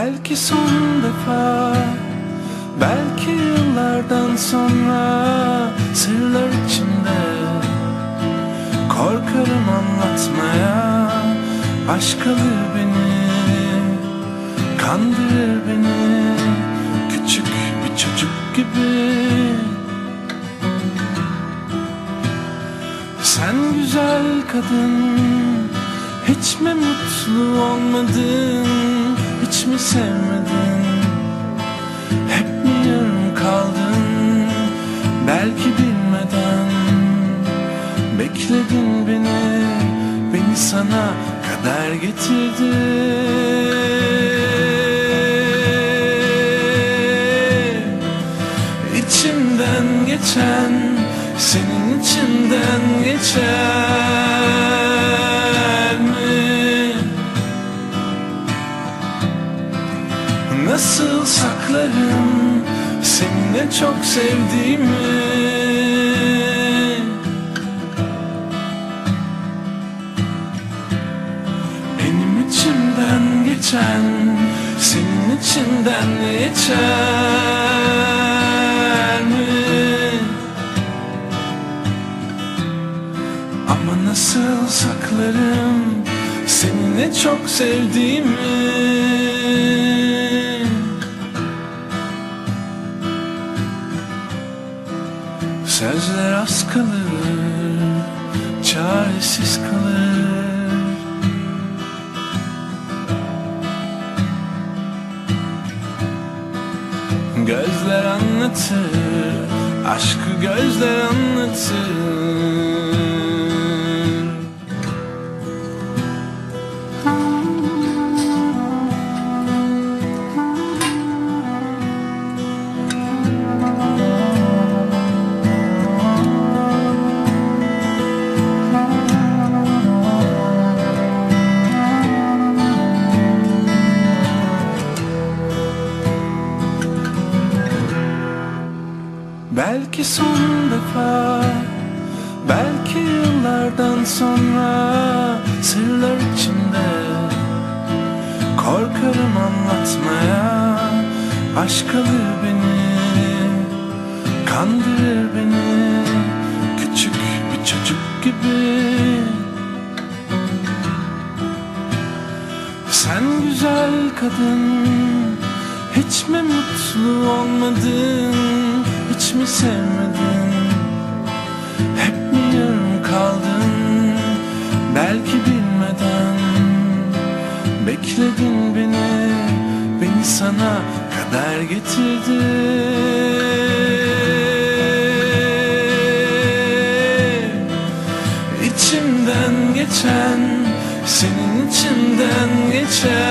Belki son defa Belki yıllardan sonra Sırlar içinde Korkarım anlatmaya Aşk alır beni Kandırır beni Küçük bir çocuk gibi. Sen güzel kadın Hiç mi mutlu olmadın Hiç mi sevmedin? Hep mi yarım kaldın? Belki bilmeden Bekledin beni Beni sana kadar getirdi. İçimden geçen senin içinden geçer Nasıl saklarım seninle çok sevdiğimi Benim içimden geçen senin içinden geçer mi? Ama nasıl saklarım seninle çok sevdiğimi Sözler az kalır, çaresiz kalır Gözler anlatır, aşkı gözler anlatır Belki son defa Belki yıllardan sonra Sırlar içinde Korkarım anlatmaya Aşk alır beni Kandırır beni Küçük bir çocuk gibi. Sen güzel kadın Hiç mi mutlu olmadın Hiç mi sevmedin? Hep mi yarım kaldın? Belki bilmeden Bekledin beni Beni sana kadar getirdi. İçimden geçen senin içinden geçer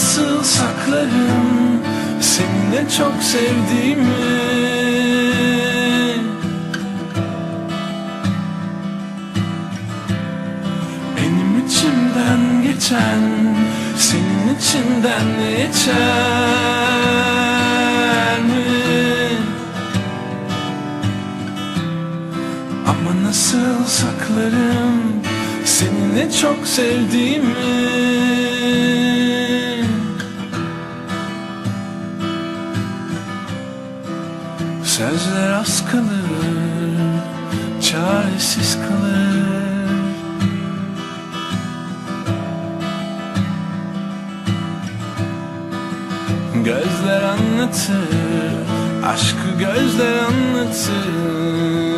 Nasıl saklarım seninle çok sevdiğimi Benim içimden geçen senin içinden geçer mi? Ama nasıl saklarım seninle çok sevdiğimi Sözler az kalır, çaresiz kalır. Gözler anlatır, aşkı gözler anlatır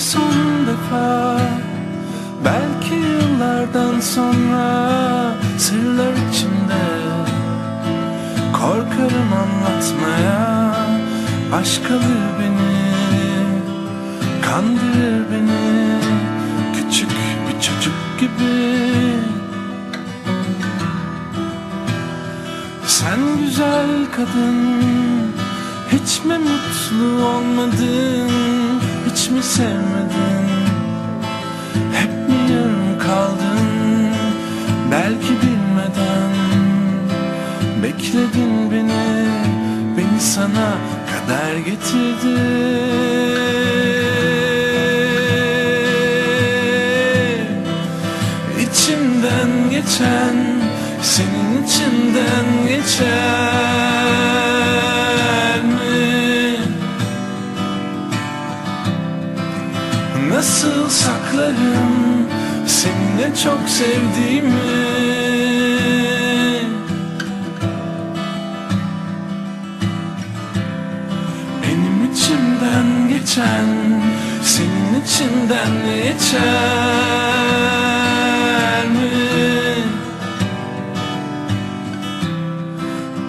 son defa Belki yıllardan sonra Sırlar içinde Korkarım anlatmaya Başkaları beni Kandırır beni Küçük bir çocuk gibi. Sen güzel kadın Hiç mi mutlu olmadın Hiç mi sevmedin? Hep mi yarım kaldın? Belki bilmeden Bekledin beni. Beni sana kadar getirdi Nasıl saklarım seninle çok sevdiğimi Benim içimden geçen senin içinden geçer mi?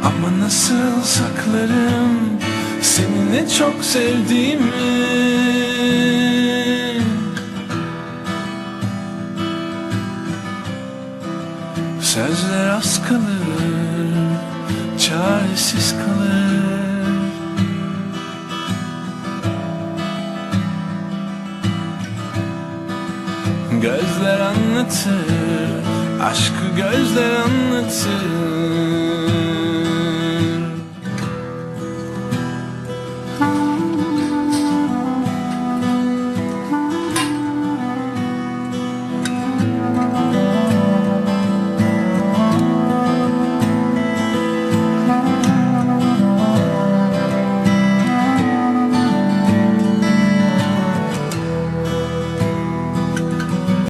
Ama nasıl saklarım seninle çok sevdiğimi Sözler az kalır, çaresiz kalır Gözler anlatır, aşkı gözler anlatır